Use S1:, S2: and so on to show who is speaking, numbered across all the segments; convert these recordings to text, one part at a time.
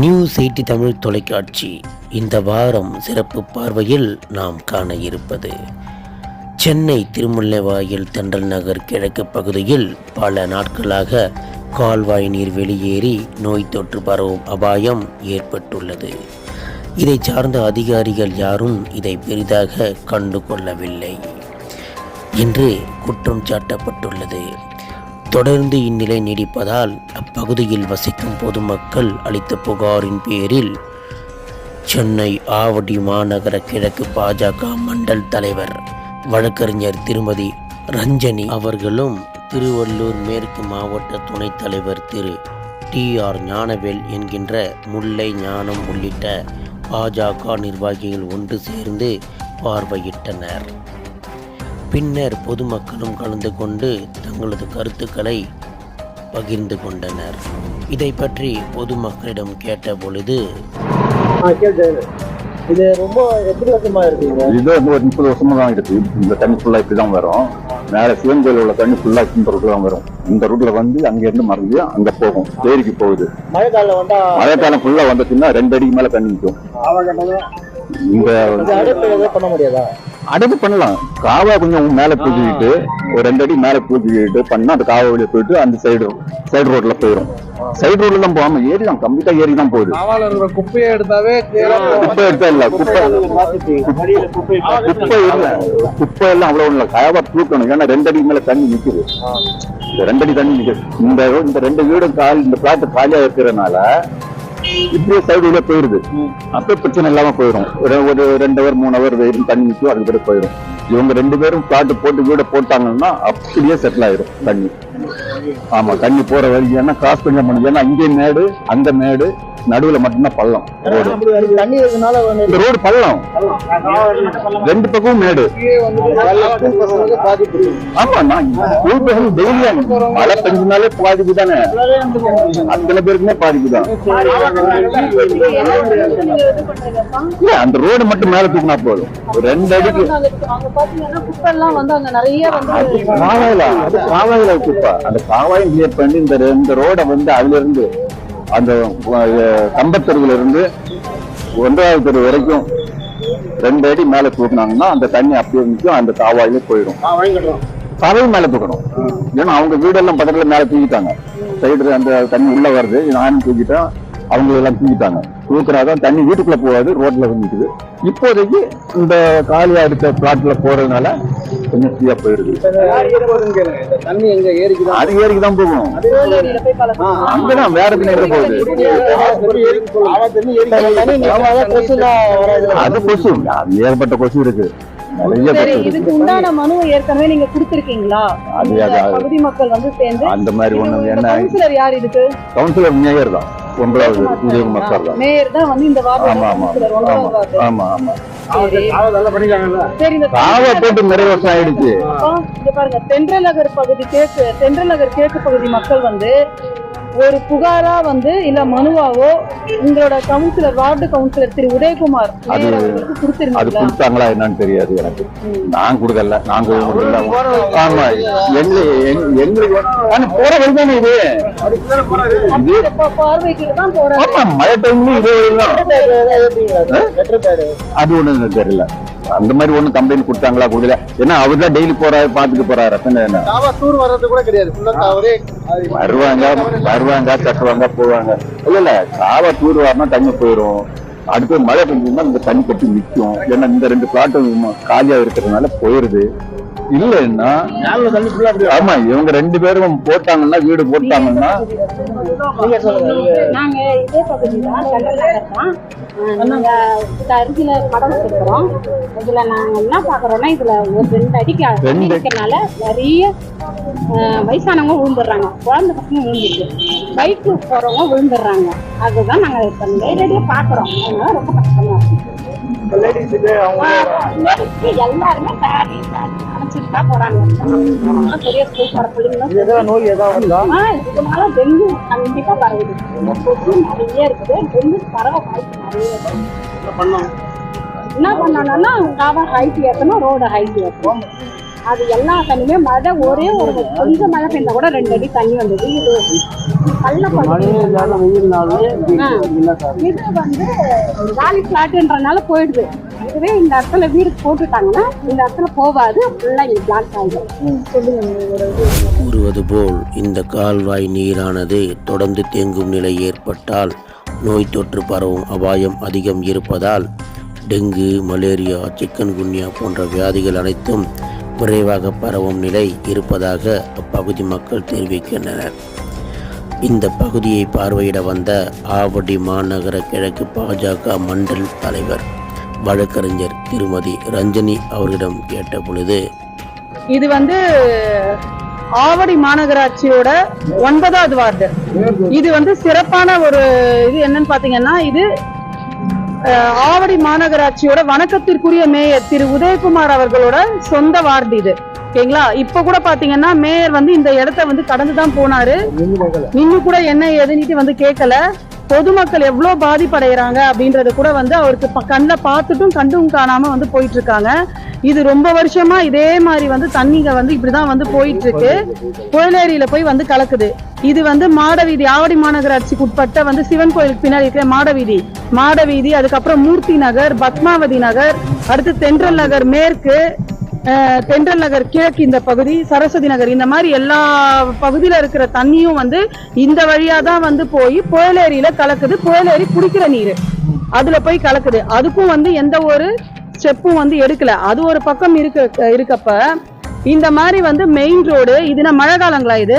S1: New செய்தி தமிழ் தொலைக்காட்சி. இந்த வாரம் சிறப்பு பார்வையில் நாம் காண இருப்பது சென்னை திருமுல்லைவாயில் தண்டல் நகர் கிழக்கு பகுதியில் பல நாட்களாக கால்வாய் நீர் வெளியேறி நோய் தொற்று பரவும் அபாயம் ஏற்பட்டுள்ளது. இதை சார்ந்த அதிகாரிகள் யாரும் இதை பெரிதாக கண்டு கொள்ளவில்லை என்று குற்றம் சாட்டப்பட்டுள்ளது. தொடர்ந்து இந்நிலை நீடிப்பதால் அப்பகுதியில் வசிக்கும் பொதுமக்கள் அளித்த புகாரின் பேரில் சென்னை ஆவடி மாநகர கிழக்கு பாஜக மண்டல் தலைவர் வழக்கறிஞர் திருமதி ரஞ்சனி அவர்களும் திருவள்ளூர் மேற்கு மாவட்ட துணைத் தலைவர் திரு டி ஆர் ஞானவேல் என்கின்ற முல்லை ஞானம் உள்ளிட்ட பாஜக நிர்வாகிகள் ஒன்று சேர்ந்து பார்வையிட்டனர். பின்னர் பொதுமக்களும் கலந்து கொண்டு தங்களது கருத்துக்களை பகிர்ந்து கொண்டனர். இதை பற்றி பொதுமக்களிடம் கேட்டபொழுது
S2: ஆ கேட்டேன் இது ரொம்ப எத்தனை வருஷமா இருக்கீங்க?
S3: இது வந்து ஒரு முப்பது வருஷமா தான் இருக்கு இந்த தண்ணி ஃபுல்லா இப்படி தான் வரும். மேல சிவன் கோயில் உள்ள தண்ணி ஃபுல்லா இந்த ரூட்ல தான் வரும். இந்த ரூட்ல வந்து அங்க இருந்து மறுபடியும் அங்க போகும். ஏரிக்கு போகுது.
S2: மழை காலம் வந்தா
S3: மழைக்காலம் ஃபுல்லா வந்துச்சுன்னா ரெண்டு அடிக்கு மேல தண்ணி நிற்கும். இந்த
S2: பண்ண முடியாதா?
S3: அடைப்பு பண்ணலாம். காவா கொஞ்சம் மேல பூஜிக்கிட்டு ஒரு ரெண்டு அடி மேல பூஜிக்கிட்டு பண்ணா அந்த காவா வழியா போயிட்டு அந்த சைடு சைடு ரோட்ல போயிடும் சைடு ரோட்ல தான் போகாம ஏரி தான் கம்ப்ளீட்டா ஏரி தான் போகுது
S4: குப்பையை எடுத்தாவே
S3: குப்பை எடுத்தா இல்ல குப்பை.
S2: குப்பை
S3: இல்ல. குப்பை எல்லாம் அவ்வளவு இல்ல. காவா தூக்கணும். ஏன்னா ரெண்டு அடி மேல தண்ணி நிக்குது. இந்த ரெண்டு அடி தண்ணி நிக்குது. இந்த இந்த ரெண்டு வீடும் கால் இந்த பிளாட் காலியா இருக்கிறதுனால இப்படியே சைடு வழியா போயிருது. அப்ப பிரச்சனை இல்லாம போயிடும் ஒரு ஒரு ரெண்டு ஹவர் மூணு ஹவர் வெயிலும் தண்ணி நிற்கும் அதுக்கு பிறகு போயிடும் இவங்க ரெண்டு பேரும் பிளாட் போட்டு வீட போட்டாங்கன்னா அப்படியே செட்டில் ஆயிடும் தண்ணி. ஆமா தண்ணி போற வரைக்கும். ஏன்னா கிராஸ் பண்ண முடியும் ஏன்னா இங்கே மேடு அந்த மேடு நடுவுல மட்டும்தான் பள்ளம் ரோடு. இந்த ரோடு பள்ளம். ரெண்டு பக்கமும் மேடு. ஆமா நான் ஸ்கூல் பசங்க மழை பெஞ்சினாலே பாதிப்பு தானே? அத்தனை பேருக்குமே பாதிப்பு தான். இல்ல அந்த ரோடு மட்டும் மேல தூக்கினா போதும். ஒரு ரெண்டு அடிக்கு
S5: பாத்தீங்கன்னா குப்பை எல்லாம் வந்து அங்க நிறைய வந்து
S3: காவாயில அது காவாயில குப்பை. அந்த காவாயும் கிளியர் பண்ணி இந்த இந்த ரோட வந்து அதுல இருந்து அந்த கம்பத்தெருவுல இருந்து ஒன்றாவது தெரு வரைக்கும் ரெண்டு அடி மேல தூக்குனாங்கன்னா அந்த தண்ணி அப்படியே நிற்கும் அந்த காவாயிலே போயிடும். காவையும் மேல தூக்கணும். ஏன்னா அவங்க வீடெல்லாம் பக்கத்துல மேல தூக்கிட்டாங்க. சைடு அந்த தண்ணி உள்ள வருது. நானும் தூக்கிட்டேன். அவங்க எல்லாம் தூக்கிட்டாங்க. தூக்குறாதான் தண்ணி வீட்டுக்குள்ள போகாது ரோட்ல வந்து நிக்குது. இப்போதைக்கு இந்த காலியா இருக்க பிளாட்ல போறதுனால கொஞ்சம் ஃப்ரீயா
S2: தான்
S3: அது ஏரிக்கு தான் போகும் அங்கதான் வேற பின்னாடி போகுது? அது கொசு. அது ஏகப்பட்ட கொசு இருக்கு.
S5: இதுக்கு உண்டான மனுவை ஏற்கனவே நீங்க கொடுத்திருக்கீங்களா? பகுதி மக்கள் வந்து சேர்ந்து
S3: அந்த மாதிரி ஒண்ணு என்ன
S5: கவுன்சிலர் யார் இதுக்கு?
S3: கவுன்சிலர் மேயர் தான். ஒன்பதாவது உதயகுமார் சார் தான்.
S5: மேயர் தான் வந்து இந்த வார்டு
S3: ஆமா ஆமா ஆமா. ஆமா ஆமா போட்டு நிறைய வருஷம் ஆயிடுச்சு.
S5: பாருங்க. தென்றல் நகர் பகுதி கேக்கு தென்றல் நகர் கிழக்கு பகுதி மக்கள் வந்து ஒரு புகாரா வந்து இல்ல மனுவாவோ உங்களோட கவுன்சிலர் வார்டு கவுன்சிலர் திரு உதயகுமார்
S3: அது- அது கொடுத்தாங்களா என்னன்னு தெரியாது எனக்கு. நான் கொடுக்கல. நான் கொடுக்கல. ஆமா. எங்க- எங்களுக்கு போற வழி. தானே இது
S5: பார்வைக்கு தான் போறாங்க.
S3: ஆமா மழை டைம்ல இதே அது ஒண்ணு எனக்கு தெரியல. அந்த மாதிரி ஒண்ணு கம்ப்ளைண்ட் கொடுத்தாங்களா கொடுக்கல ஏன்னா அவர் தான் டெய்லி போறாரு பாத்துட்டு போறாரு. என்ன?
S2: தூர் வர்றது கூட கிடையாது.
S3: வருவாங்க வருவாங்க தட்டுவாங்க போவாங்க. இல்ல இல்ல காவா தூர் வரனா தண்ணி போயிடும் அடுத்து மழை பெஞ்சதுன்னா இந்த தண்ணி கட்டி நிக்கும். ஏன்னா இந்த ரெண்டு பிளாட்டும் காலியா இருக்கிறதுனால போயிருது. இல்லைன்னா ஆமா இவங்க ரெண்டு பேரும் போட்டாங்கன்னா வீடு போட்டாங்கன்னா
S2: நீங்க
S6: இதே பகுதி தான் நாங்க அருகில படம் இருக்கிறோம் இதுல நாங்க என்ன பாக்குறோம்னா இதுல ஒரு ரெண்டு அடிக்கு இருக்கனால நிறைய வயசானவங்க விழுந்துடுறாங்க. குழந்தை பசங்க விழுந்துருக்கு பைக்கு போறவங்க விழுந்துடுறாங்க. அதுதான் நாங்க இப்ப நேரடியா பாக்குறோம் அதனால ரொம்ப கஷ்டமா இருக்கு.
S2: லேடிஸுக்கு அவங்க
S6: எல்லாருமே சாரி அணைச்சிட்டு தான் போறாங்க. அதெல்லாம் பெரிய ஸ்கூல் போற பிள்ளைங்களும்
S2: ஏதாவது நோய் ஏதாவது
S6: இதனால டெங்கு கண்டிப்பா பரவுது. கொசு நிறைய இருக்குது. டெங்கு பரவ வாய்ப்பு நிறைய இருக்கு. என்ன பண்ணணும்னா காவா ஹைட் ஏற்றணும் ரோட ஹைட் ஏற்றணும் அது எல்லா தண்ணியுமே மழை ஒரே ஒரு கொஞ்சம் மழை பெய்ந்தா கூட ரெண்டு அடி தண்ணி வந்தது. இது இது வந்து காலி பிளாட்ன்றனால போயிடுது. இதுவே இந்த இடத்துல வீடு போட்டுட்டாங்கன்னா இந்த இடத்துல போகாது. ஃபுல்லா இங்க பிளாக் ஆயிடும்.
S1: கூறுவது போல் இந்த கால்வாய் நீரானது தொடர்ந்து தேங்கும் நிலை ஏற்பட்டால் நோய் தொற்று பரவும் அபாயம் அதிகம் இருப்பதால் டெங்கு மலேரியா சிக்கன் குன்யா போன்ற வியாதிகள் அனைத்தும் விரைவாக பரவும் நிலை இருப்பதாக அப்பகுதி மக்கள் தெரிவிக்கின்றனர். இந்த பகுதியை பார்வையிட வந்த ஆவடி மாநகர கிழக்கு பாஜக மண்டல் தலைவர் வழக்கறிஞர் திருமதி ரஞ்சனி அவர்களிடம் கேட்ட பொழுது
S5: இது வந்து ஆவடி மாநகராட்சியோட ஒன்பதாவது வார்டு. இது வந்து சிறப்பான ஒரு இது என்னன்னு பாத்தீங்கன்னா இது ஆவடி மாநகராட்சியோட வணக்கத்திற்குரிய மேயர் திரு உதயகுமார் அவர்களோட சொந்த வார்டு இது. ஓகேங்களா? இப்ப கூட பாத்தீங்கன்னா மேயர் வந்து இந்த இடத்த வந்து கடந்து தான் போனாரு. இன்னும் கூட என்ன ஏதுன்னுட்டு வந்து கேட்கல பொதுமக்கள் எவ்வளவு பாதிப்படைகிறாங்க அப்படின்றத கூட வந்து அவருக்கு ப- பார்த்துட்டும் கண்டும் காணாம வந்து போயிட்டு இருக்காங்க இது ரொம்ப வருஷமா இதே மாதிரி வந்து தண்ணிங்க வந்து இப்படிதான் வந்து போயிட்டு இருக்கு புயலேரியில போய் வந்து கலக்குது. இது வந்து மாடவீதி ஆவடி மாநகராட்சிக்கு உட்பட்ட வந்து சிவன் கோயிலுக்கு பின்னாடி இருக்கிற மாடவீதி. மாடவீதி அதுக்கப்புறம் மூர்த்தி நகர் பத்மாவதி நகர் அடுத்து தென்றல் நகர் மேற்கு தென்றல் நகர் கிழக்கு இந்த பகுதி சரஸ்வதி நகர் இந்த மாதிரி எல்லா பகுதியில இருக்கிற தண்ணியும் வந்து இந்த வழியா தான் வந்து போய் புயலேரியில கலக்குது. புயலேரி குடிக்கிற நீர். அதுல போய் கலக்குது. அதுக்கும் வந்து எந்த ஒரு ஸ்டெப்பும் வந்து எடுக்கல. அது ஒரு பக்கம் இருக்க இருக்கப்ப இந்த மாதிரி வந்து மெயின் ரோடு இதுனா மழை காலங்களா இது?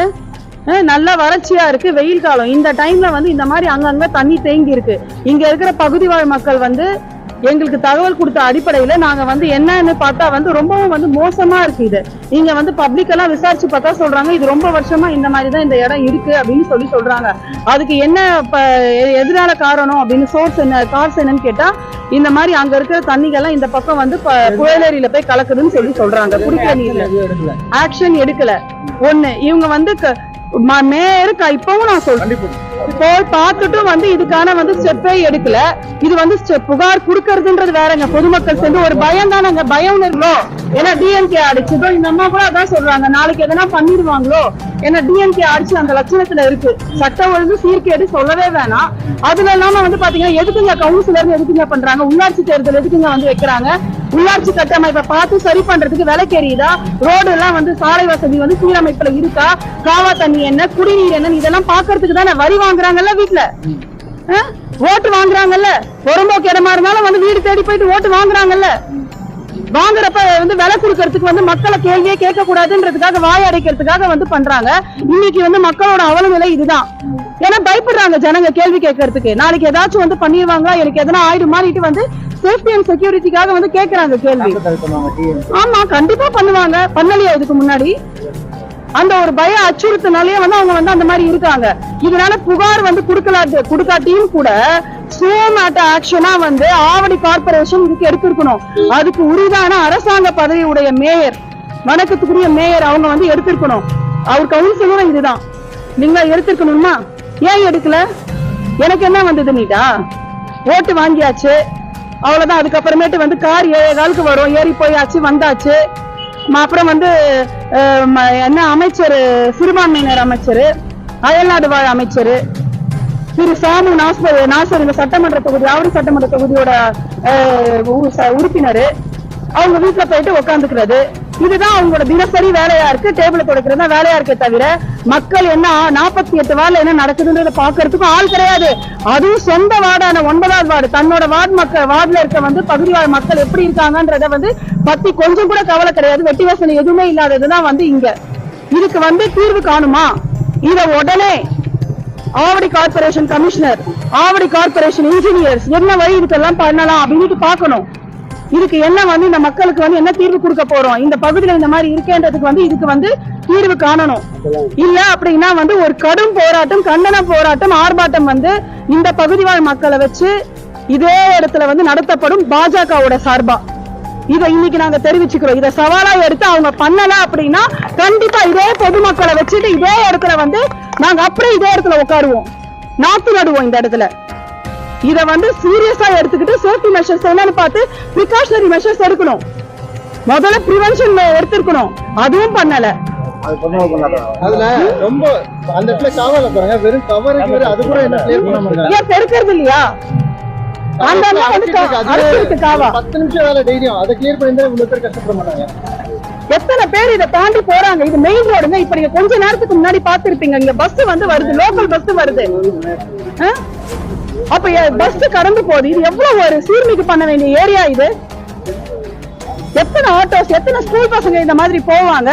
S5: நல்லா நல்ல வறட்சியா இருக்கு வெயில் காலம். இந்த டைம்ல வந்து இந்த மாதிரி அங்கங்க தண்ணி தேங்கி இருக்கு. இங்க இருக்கிற பகுதி வாழ் மக்கள் வந்து எங்களுக்கு தகவல் கொடுத்த அடிப்படையில நாங்க வந்து என்னன்னு பார்த்தா வந்து ரொம்பவும் வந்து மோசமா இருக்கு இது. இங்க வந்து பப்ளிக் எல்லாம் விசாரிச்சு பார்த்தா சொல்றாங்க இது ரொம்ப வருஷமா இந்த மாதிரி தான் இந்த இடம் இருக்கு அப்படின்னு சொல்லி சொல்றாங்க. அதுக்கு என்ன ப- எ- எதனால காரணம் அப்படின்னு சோர்ஸ் என்ன கார்ஸ் என்னன்னு கேட்டா இந்த மாதிரி அங்க இருக்கிற தண்ணிகள்லாம் இந்த பக்கம் வந்து புயலேரியில போய் கலக்குதுன்னு சொல்லி சொல்றாங்க. குடிக்கிற நீர்ல. ஆக்ஷன் எடுக்கல. ஒண்ணு இவங்க வந்து க- ம- மேயர் க- இப்பவும் நான் சொல்றேன். போய் பார்த்துட்டும் வந்து இதுக்கான வந்து ஸ்டெப்பே எடுக்கல. இது வந்து புகார் கொடுக்கறதுன்றது வேறங்க. பொதுமக்கள் சேர்ந்து ஒரு பயம் தானங்க. பயம் இருக்கோ ஏன்னா டிஎம்கே அடிச்சதோ இந்த அம்மா கூட அதான் சொல்றாங்க. நாளைக்கு எதனா பண்ணிடுவாங்களோ? ஏன்னா டிஎம்கே அடிச்சு அந்த லட்சணத்துல இருக்கு. சட்ட ஒழுங்கு சீர்கேடு சொல்லவே வேணாம். அதுல இல்லாம வந்து பாத்தீங்கன்னா எதுக்குங்க கவுன்சிலர் எதுக்குங்க பண்றாங்க? உள்ளாட்சி தேர்தல் எதுக்குங்க வந்து வைக்கிறாங்க? உள்ளாட்சி கட்டமைப்பை பார்த்து சரி பண்றதுக்கு விலை விலைக்கேறியதா ரோடு எல்லாம் வந்து சாலை வசதி வந்து சீரமைப்புல இருக்கா? காவா தண்ணி என்ன குடிநீர் என்ன இதெல்லாம் பாக்குறதுக்கு தானே வரி வாங்குறாங்கல்ல வீட்டுல ஓட்டு வாங்குறாங்கல்ல? உடம்போக்கு இடமா இருந்தாலும் வந்து வீடு தேடி போயிட்டு ஓட்டு வாங்குறாங்கல்ல? வாங்குறப்ப வந்து விலை கொடுக்கறதுக்கு வந்து மக்களை கேள்வியே கேட்க கூடாதுன்றதுக்காக வாய் அடைக்கிறதுக்காக வந்து பண்றாங்க. இன்னைக்கு வந்து மக்களோட அவல நிலை இதுதான். ஏன்னா பயப்படுறாங்க ஜனங்க கேள்வி கேட்கறதுக்கு. நாளைக்கு ஏதாச்சும் வந்து பண்ணிடுவாங்களா? எனக்கு எதனா ஆயிடுமானிட்டு வந்து சேஃப்டி அண்ட் செக்யூரிட்டிக்காக வந்து கேக்குறாங்க கேள்வி. ஆமா கண்டிப்பா பண்ணுவாங்க. பண்ணலையா இதுக்கு முன்னாடி. அந்த ஒரு பய அச்சுறுத்தனாலேயே வந்து அவங்க வந்து அந்த மாதிரி இருக்காங்க. இதனால புகார் வந்து கொடுக்கலாட்டு கொடுக்காட்டியும் கூட சுயமாட்ட ஆக்ஷனா வந்து ஆவடி கார்பரேஷன் இதுக்கு எடுத்திருக்கணும். அதுக்கு உரிதான அரசாங்க பதவி உடைய மேயர் வணக்கத்துக்குரிய மேயர் அவங்க வந்து எடுத்திருக்கணும். அவர் கவுன்சிலரும் இதுதான். நீங்க எடுத்திருக்கணுமா? ஏன் எடுக்கல? எனக்கு என்ன வந்தது நீட்டா? ஓட்டு வாங்கியாச்சு. அவ்வளவுதான். அதுக்கப்புறமேட்டு வந்து கார் ஏழு காலுக்கு வரும். ஏறி போயாச்சு வந்தாச்சு. அப்புறம் வந்து என்ன அமைச்சர்? சிறுபான்மையினர் அமைச்சர். அயல்நாடு வாழ் அமைச்சர். திரு சாமு நாஸ்பர் நாசர் இந்த சட்டமன்ற தொகுதி ஆவடி சட்டமன்ற தொகுதியோட அஹ், ச- உறுப்பினர். அவங்க வீட்டுல போயிட்டு உட்காந்துக்கிறது இதுதான் அவங்களோட தினசரி வேலையா இருக்கு டேபிள் துடைக்கிறது தான் வேலையா இருக்கே தவிர மக்கள் என்ன நாற்பத்தி எட்டு வார்டுல என்ன நடக்குதுன்றத பாக்குறதுக்கும் ஆள் கிடையாது. அதுவும் சொந்த வார்டான ஒன்பதாவது வார்டு தன்னோட வார்டு மக்கள் வார்டுல இருக்க வந்து பகுதி வாழ் மக்கள் எப்படி இருக்காங்கன்றத வந்து பத்தி கொஞ்சம் கூட கவலை கிடையாது. வெட்டி வசனம் எதுவுமே இல்லாததுதான் வந்து இங்க. இதுக்கு வந்து தீர்வு காணுமா? இத உடனே Avadi corporation commissioner Avadi corporation engineers என்ன வழி இதுக்கெல்லாம் பண்ணலாம் அப்படின்ட்டு பார்க்கணும். இதுக்கு என்ன வந்து இந்த மக்களுக்கு வந்து என்ன தீர்வு கொடுக்க போறோம்? இந்த பகுதியில இந்த மாதிரி இருக்கேன்றதுக்கு வந்து இதுக்கு வந்து தீர்வு காணணும். இல்ல அப்படின்னா வந்து ஒரு கடும் போராட்டம் கண்டன போராட்டம் ஆர்ப்பாட்டம் வந்து இந்த பகுதி வாழ் மக்களை வச்சு இதே இடத்துல வந்து நடத்தப்படும் பாஜகவோட சார்பா. இதை இன்னைக்கு நாங்க தெரிவிச்சுக்கிறோம். இதை சவாலா எடுத்து அவங்க பண்ணல அப்படின்னா கண்டிப்பா இதே பொதுமக்களை வச்சுட்டு இதே இடத்துல வந்து நாங்க அப்படியே இதே இடத்துல உட்காருவோம். நாத்து நடுவோம் இந்த இடத்துல. இத வந்து சீரியஸா எடுத்துக்கிட்டு சேஃப்டி மெஷர்ஸ் என்னன்னு பார்த்து ப்ரிகாஷனரி மெஷர்ஸ் எடுக்கணும். முதல்ல ப்ரிவென்ஷன் எடுத்திருக்கணும். அதுவும் பண்ணல. பெருக்கிறது இல்லையா?
S2: பத்து நிமிஷம் வேலை டெய்லியும் அதை கிளியர் பண்ணி இவ்வளவு பேர் கஷ்டப்பட மாட்டாங்க.
S5: எத்தனை பேர் இதை தாண்டி போறாங்க? இது மெயின் ரோடுங்க இப்ப நீங்க கொஞ்ச நேரத்துக்கு முன்னாடி பாத்துருப்பீங்க இங்க பஸ் வந்து வருது. லோக்கல் பஸ் வருது? அப்ப பஸ் கடந்து போகுது. இது எவ்வளவு ஒரு சீர்மிகு பண்ண வேண்டிய ஏரியா இது? எத்தனை ஆட்டோஸ் எத்தனை ஸ்கூல் பசங்க இந்த மாதிரி போவாங்க?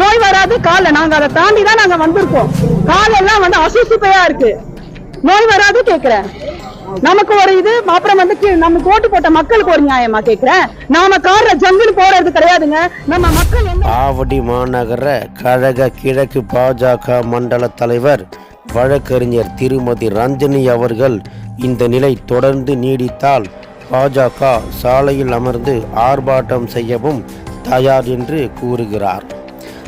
S5: நோய் வராது கால நாங்க அதை தாண்டி தான் நாங்க வந்திருக்கோம். காலெல்லாம் வந்து அசுசுப்பையா இருக்கு. நோய் வராது கேக்குறேன். நமக்கு ஒரு இது அப்புறம் வந்து நமக்கு ஓட்டு போட்ட மக்களுக்கு ஒரு நியாயமா கேக்குறேன்? நாம கார்ல ஜங்குன்னு போறது கிடையாதுங்க. நம்ம மக்கள்
S7: ஆவடி மாநகர கழக கிழக்கு பாஜக மண்டல தலைவர் வழக்கறிஞர் திருமதி ரஞ்சனி அவர்கள் இந்த நிலை தொடர்ந்து நீடித்தால் பாஜக சாலையில் அமர்ந்து ஆர்ப்பாட்டம் செய்யவும் தயார் என்று கூறுகிறார்.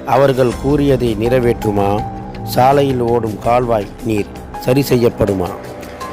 S7: அவர்கள் கூறியதை நிறைவேற்றுமா? சாலையில் ஓடும் கால்வாய் நீர் சரி செய்யப்படுமா?